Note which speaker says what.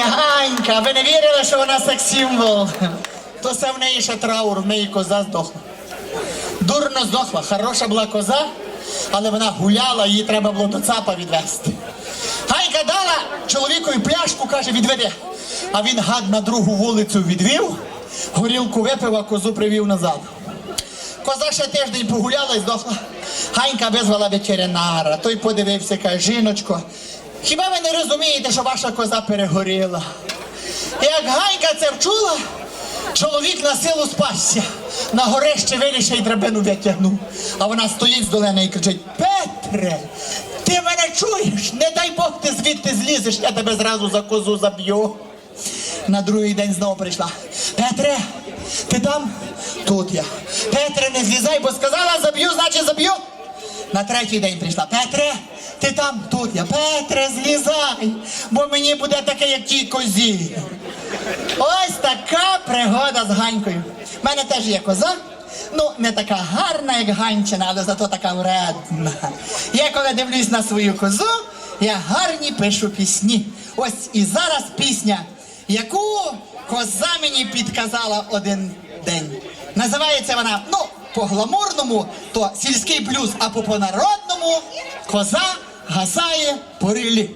Speaker 1: Ганька, ви не вірили, що вона секс-символ? То це в неї ще траур, в неї коза здохла. Дурно здохла, хороша була коза, але вона гуляла, її треба було до цапа відвести. Ганька дала чоловікові пляшку, каже, відведи. А він гад на другу вулицю відвів, горілку випив, а козу привів назад. Коза ще тиждень погуляла і здохла. Ганька визвала ветеринара. Той подивився, каже, жіночко, хіба ви не розумієте, що ваша коза перегоріла? Як Ганька це вчула, чоловік на силу спасся. На горище вирішив і драбину витягнув. А вона стоїть з долини і кричить: Петре, ти мене чуєш? Не дай Бог ти звідти злізеш, я тебе зразу за козу заб'ю. На другий день знову прийшла. Петре, ти там? Тут я. Петре, не злізай, бо сказала заб'ю, значить заб'ю. На третій день прийшла. Петре, ти там? Тут я. Петре, злізай, бо мені буде таке, як тій козі. Ось така пригода з Ганькою. У мене теж є коза. Ну, не така гарна, як Ганчина, але зато така вредна. Я коли дивлюсь на свою козу, я гарні пишу пісні. Ось і зараз пісня, яку коза мені підказала один день. Називається вона, ну, по гламурному, то сільський блюз, а по понародному коза гасає по рилі.